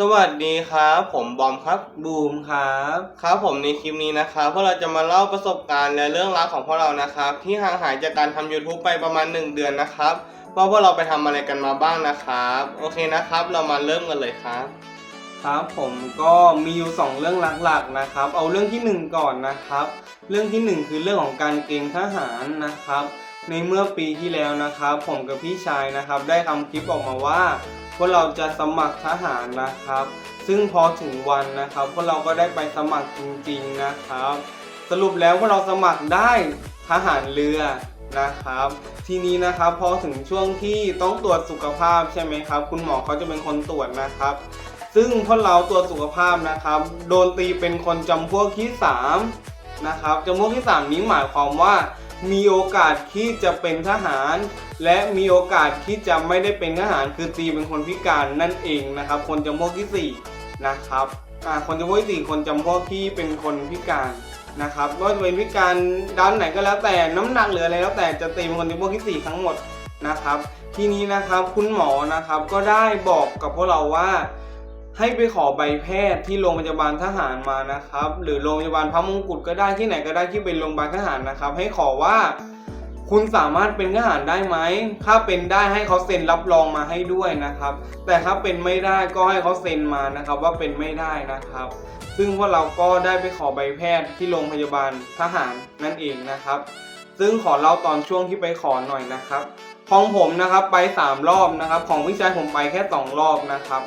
สวัสดีครับ ผมบอมครับบูมครับครับผมในคลิปนี้นะครับพวกเราจะมาเล่าประสบการณ์และเรื่องราวของพวกเรานะครับ ที่ห่างหายจากการทำ YouTube ไปประมาณ 1 เดือนนะครับว่าพวกเราไปทำอะไรกันมาบ้างนะครับ โอเคนะครับ เรามาเริ่มกันเลยครับ ครับผมก็มีอยู่สองเรื่องหลักๆนะครับ เอาเรื่องที่หนึ่งก่อนนะครับ เรื่องที่หนึ่งคือเรื่องของการเกณฑ์ทหารนะครับ ในเมื่อปีที่แล้วนะครับ ผมกับพี่ชายนะครับ ได้ทำคลิปออกมาว่า พวกเราจะสมัครทหารนะครับ ซึ่งพอถึงวันนะครับพวกเราก็ได้ไปสมัครจริงๆนะครับ สรุปแล้วพวกเราสมัครได้ทหารเรือนะครับ ทีนี้นะครับพอถึงช่วงที่ต้องตรวจสุขภาพใช่ไหมครับ คุณหมอเขาจะเป็นคนตรวจนะครับ ซึ่งพวกเราตรวจสุขภาพนะครับ โดนตีเป็นคนจำพวกที่3นะครับจำพวกที่ 3 นี้หมายความว่า มีโอกาสที่จะเป็นทหาร และมีโอกาสที่จะไม่ได้เป็นทหารคือตีเป็นคนพิการนั่นเองนะครับ คนจำพวกที่สี่นะครับอ่าคนจำพวกที่สี่คนจำพวกที่เป็นคนพิการนะครับไม่ว่าจะเป็นพิการด้านไหนก็แล้วแต่น้ำหนักหรืออะไรแล้วแต่จะตีเป็นคนจำพวกที่สี่ทั้งหมดนะครับ ทีนี้นะครับคุณหมอนะครับก็ได้บอกกับพวกเราว่า ให้ไปขอใบแพทย์ที่โรงพยาบาลทหารมานะครับ หรือโรงพยาบาลพระมงกุฎก็ได้ที่ไหนก็ได้ที่เป็นโรงพยาบาลทหารนะครับ ให้ขอว่าคุณสามารถเป็นทหารได้ไหม ถ้าเป็นได้ให้เขาเซ็นรับรองมาให้ด้วยนะครับ แต่ถ้าเป็นไม่ได้ก็ให้เขาเซ็นมานะครับว่าเป็นไม่ได้นะครับ ซึ่งพวกเราก็ได้ไปขอใบแพทย์ที่โรงพยาบาลทหารนั่นเองนะครับ ซึ่งขอเล่าตอนช่วงที่ไปขอหน่อยนะครับ ของผมนะครับไป 3 รอบนะครับ ของพี่ชายผมไปแค่ 2 รอบนะครับ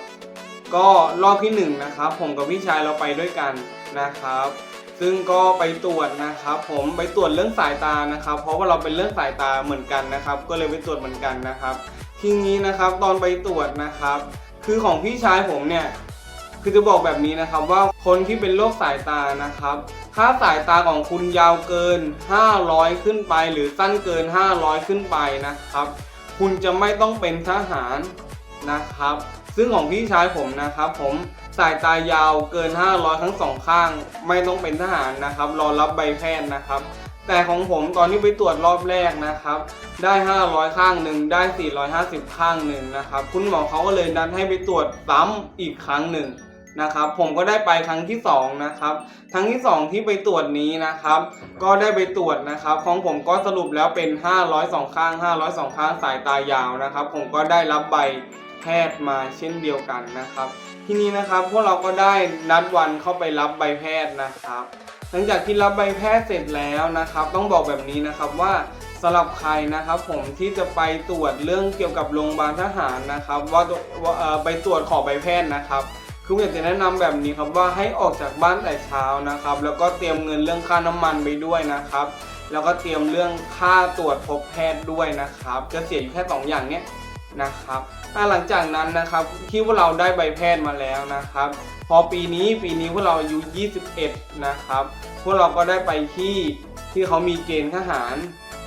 ก็รอบที่1นงนะครับ ผมกับพี่ชายเราไปด้วยกันนะครับ ซึ่งก็ไปตรวจนะครับ ผมไปตรวจเรื่องสายตานะครับ เพราะว่าเราเป็นเรื่องสายตาเหมือนกันนะครับ ก็เลยไปตรวจเหมือนกันนะครับ ทีนี้นะครับตอนไปตรวจนะครับ คือของพี่ชายผมเนี่ยคือจะบอกแบบนี้นะครับว่าคนที่เป็นโรคสายตานะครับ ถ้าสายตาของคุณยาวเกิน 500 ขึ้นไป หรือสั้นเกิน 500 ขึ้นไปนะครับ คุณจะไม่ต้องเป็นทหารนะครับ ซึ่งของพี่ชายผมนะครับผมสายตายาวเกิน 500 ทั้งสองข้าง ไม่ต้องเป็นทหารนะครับ รอรับใบแพทย์นะครับ แต่ของผมตอนที่ไปตรวจรอบแรกนะครับ ได้ 500 ข้างหนึ่งได้ 450 ข้างหนึ่งนะครับ คุณหมอเขาก็เลยนัดให้ไปตรวจซ้ำอีกครั้งหนึ่งนะครับผมก็ได้ไปครั้งที่สองนะครับครั้งที่สองที่ไปตรวจนี้นะครับ ก็ได้ไปตรวจนะครับ ของผมก็สรุปแล้วเป็น 502 ข้าง 502 ข้างสายตายาวนะครับ ผมก็ได้รับใบ แพทย์มาเช่นเดียวกันนะครับ ทีนี้นะครับพวกเราก็ได้นัดวันเข้าไปรับใบแพทย์นะครับ หลังจากที่รับใบแพทย์เสร็จแล้วนะครับ ต้องบอกแบบนี้นะครับว่าสำหรับใครนะครับผมที่จะไปตรวจเรื่องเกี่ยวกับโรงพยาบาลทหารนะครับ ว่าไปตรวจขอใบแพทย์นะครับคืออยากจะแนะนำแบบนี้ครับว่าให้ออกจากบ้านแต่เช้านะครับ แล้วก็เตรียมเงินเรื่องค่าน้ำมันไปด้วยนะครับ แล้วก็เตรียมเรื่องค่าตรวจพบแพทย์ด้วยนะครับ จะเสียอยู่แค่สองอย่างเนี้ย นะครับหลังจากนั้นนะครับที่พวกเราได้ใบแพทย์มาแล้วนะครับ พอปีนี้ปีนี้พวกเราอายุ 21 นะครับ พวกเราก็ได้ไปที่ที่เขามีเกณฑ์ทหาร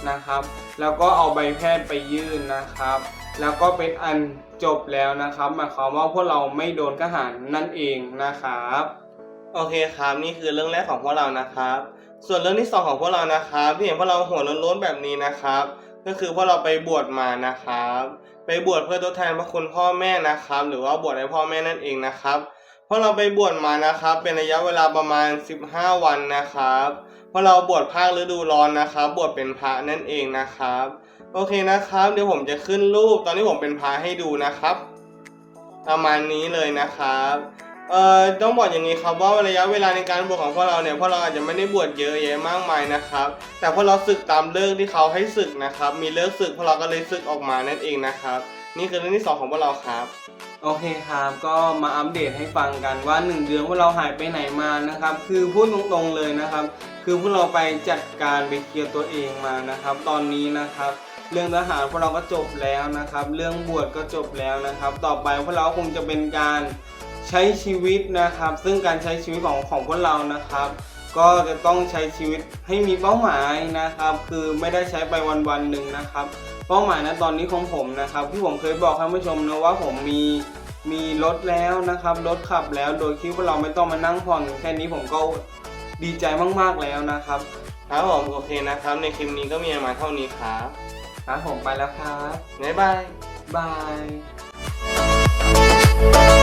นะครับ แล้วก็เอาใบแพทย์ไปยื่นนะครับ แล้วก็เป็นอันจบแล้วนะครับหมายความว่าพวกเราไม่โดนทหารนั่นเองนะครับโอเคครับนี่คือเรื่องแรกของพวกเรานะครับ ส่วนเรื่องที่สองของพวกเรานะครับที่เห็นพวกเราหัวล้นๆแบบนี้นะครับ ก็คือพวกเราไปบวชมานะครับ ไปบวชเพื่อทดแทนพระคุณพ่อแม่นะครับ หรือว่าบวชให้พ่อแม่นั่นเองนะครับพวกเราไปบวชมานะครับ เป็นระยะเวลาประมาณ 15 วันนะครับพวกเราบวชภาคฤดูร้อนนะครับ บวชเป็นพระนั่นเองนะครับ โอเคนะครับ เดี๋ยวผมจะขึ้นรูปตอนที่ผมเป็นพระให้ดูนะครับ ประมาณนี้เลยนะครับ เอ่อต้องบอกอย่างนี้ครับว่าระยะเวลาในการบวชของพวกเราเนี่ยพวกเราอาจจะไม่ได้บวชเยอะแยะมากมายนะครับ แต่พวกเราศึกตามเลิกที่เขาให้ศึกนะครับ มีเลิกศึกพวกเราก็เลยศึกออกมานั่นเองนะครับ นี่คือเรื่องที่สองของพวกเราครับโอเคครับ ก็มาอัปเดตให้ฟังกันว่า 1 เดือนพวกเราหายไปไหนมานะครับ คือพูดตรงๆเลยนะครับ คือพวกเราไปจัดการไปเคลียร์ตัวเองมานะครับ ตอนนี้นะครับ เรื่องทหารพวกเราก็จบแล้วนะครับ เรื่องบวชก็จบแล้วนะครับ ต่อไปพวกเราคงจะเป็นการ ใช้ชีวิตนะครับ ซึ่งการใช้ชีวิตของของพวกเรานะครับ ก็จะต้องใช้ชีวิตให้มีเป้าหมายนะครับ คือไม่ได้ใช้ไปวันวันๆหนึ่งนะครับ เป้าหมายนะตอนนี้ของผมนะครับที่ผมเคยบอกท่านผู้ชมนะว่าผมมีมีรถแล้วนะครับรถขับแล้วโดยที่ว่าเราไม่ต้องมานั่งผ่อนแค่นี้ผมก็ดีใจมากๆแล้วนะครับครับผมโอเคนะครับ ในคลิปนี้ก็มีประมาณเท่านี้ครับครับผมไปแล้วครับบ๊ายบายบาย